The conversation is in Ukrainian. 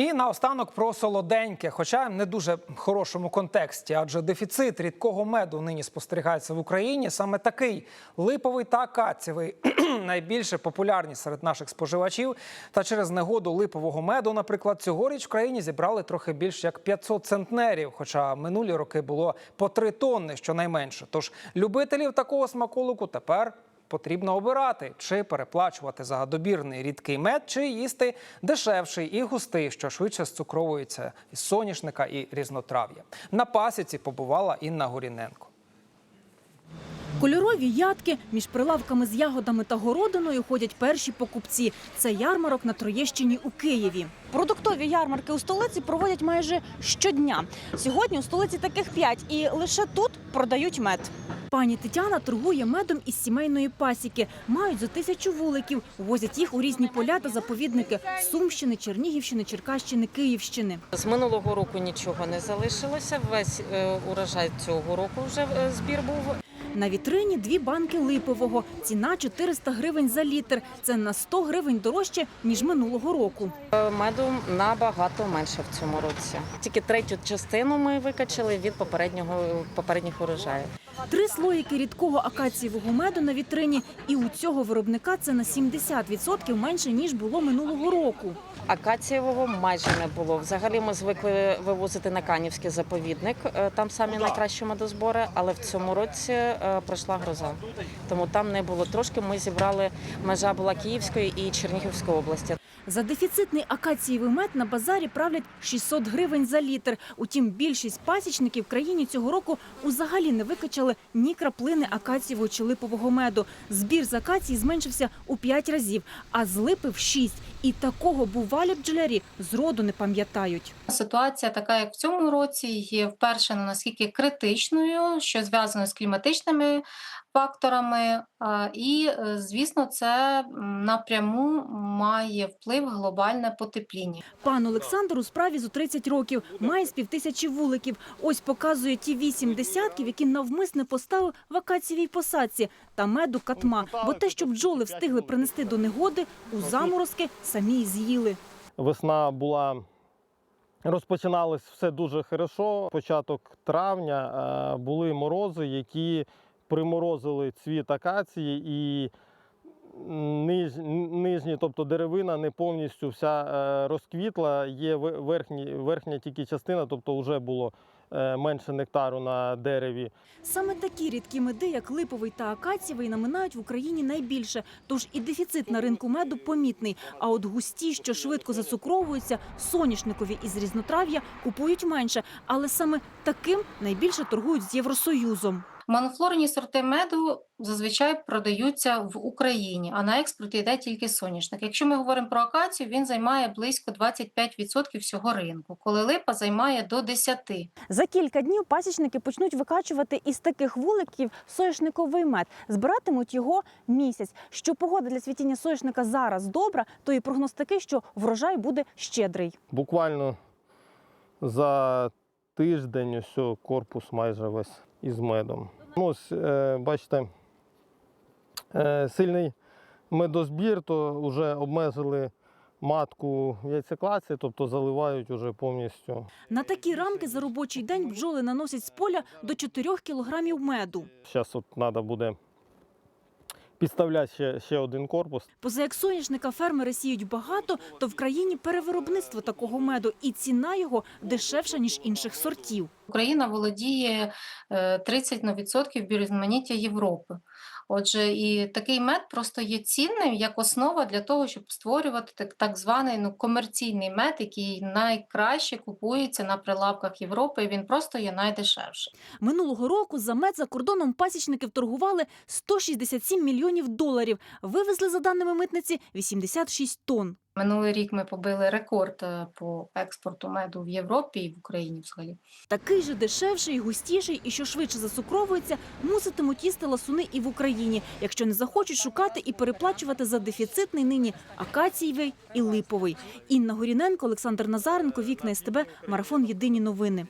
І наостанок про солоденьке, хоча не дуже хорошому контексті, адже дефіцит рідкого меду нині спостерігається в Україні. Саме такий липовий та акацієвий найбільше популярні серед наших споживачів. Та через негоду липового меду, наприклад, цьогоріч в країні зібрали трохи більш як 500 центнерів, хоча минулі роки було по 3 тонни щонайменше. Тож любителів такого смаколику тепер потрібно обирати, чи переплачувати за добірний рідкий мед, чи їсти дешевший і густий, що швидше зцукровується із соняшника і різнотрав'я. На пасіці побувала Інна Горіненко. Кольорові ядки між прилавками з ягодами та городиною ходять перші покупці. Це ярмарок на Троєщині у Києві. Продуктові ярмарки у столиці проводять майже щодня. Сьогодні у столиці таких п'ять, і лише тут продають мед. Пані Тетяна торгує медом із сімейної пасіки. Мають за тисячу вуликів. Возять їх у різні поля та заповідники Сумщини, Чернігівщини, Черкащини, Київщини. З минулого року нічого не залишилося. Весь е, урожай цього року вже е, збір був. На вітрині дві банки липового. Ціна 400 гривень за літр. Це на 100 гривень дорожче, ніж минулого року. Е, Меду набагато менше в цьому році. Тільки третю частину ми викачали від попереднього попередніх урожаїв. Три слоїки рідкого акацієвого меду на вітрині. І у цього виробника це на 70% менше, ніж було минулого року. Акацієвого майже не було. Взагалі ми звикли вивозити на Канівський заповідник. е, Там самі найкращі медозбори, але в цьому році пройшла гроза. Тому там не було. Трошки ми зібрали межа була Київської і Чернігівської області. За дефіцитний акацієвий мед на базарі правлять 600 гривень за літр. Утім, більшість пасічників в країні цього року взагалі не викачали ні краплини акацієвого чи липового меду. Збір з акації зменшився у 5 разів, а з липи в 6. І такого бувалі бджолярі зроду не пам'ятають. Ситуація така, як в цьому році, є вперше наскільки критичною, що зв'язано з кліматичними факторами, і, е, звісно, це напряму має вплив глобальне потепління. Пан Олександр у справі зо 30 років, має з півтисячі вуликів. Ось показує ті вісім десятків, які навмисне поставив в акацієвій посадці та меду катма. Бо те, що бджоли встигли принести до негоди, у заморозки самі й з'їли. Весна була. Розпочиналось все дуже хорошо. Початок травня е, були морози, які приморозили цвіт акації і ниж, нижні, тобто деревина не повністю вся е, розквітла. Є ве- верхні, верхня тільки частина, тобто вже було е, менше нектару на дереві. Саме такі рідкі меди, як липовий та акацієвий, наминають в Україні найбільше. Тож і дефіцит на ринку меду помітний. А от густі, що швидко зацукровуються, соняшникові із різнотрав'я купують менше. Але саме таким найбільше торгують з Євросоюзом. Монофлорні сорти меду зазвичай продаються в Україні, а на експорт йде тільки соняшник. Якщо ми говоримо про акацію, він займає близько 25% всього ринку, коли липа займає до 10%. За кілька днів пасічники почнуть викачувати із таких вуликів соняшниковий мед. Збиратимуть його місяць. Що погода для цвітіння соняшника зараз добра, то і прогноз такий, що врожай буде щедрий. Буквально за тиждень ось корпус майже весь із медом. Ну, ось, е, бачите, е, сильний медозбір, то вже обмежили матку яйцеклаці, тобто заливають уже повністю. На такі рамки за робочий день бджоли наносять з поля до 4 кілограмів меду. Зараз от треба буде підставляти ще, ще один корпус. Поза як соняшника фермери сіють багато, то в країні перевиробництво такого меду і ціна його дешевша ніж інших сортів. Україна володіє е, 30% бірозманіття Європи. Отже, і такий мед просто є цінним як основа для того, щоб створювати так, так званий ну, комерційний мед, який найкраще купується на прилавках Європи, він просто є найдешевший. Минулого року за мед за кордоном пасічники вторгували 167 мільйонів доларів. Вивезли, за даними митниці, 86 тонн. Минулий рік ми побили рекорд е, по експорту меду в Європі і в Україні взагалі. Такий же дешевший, густіший і що швидше засукровується, муситимуть їсти ласуни і в Україні, якщо не захочуть шукати і переплачувати за дефіцитний нині акацієвий і липовий. Інна Горіненко, Олександр Назаренко, Вікна СТБ, Марафон Єдині новини.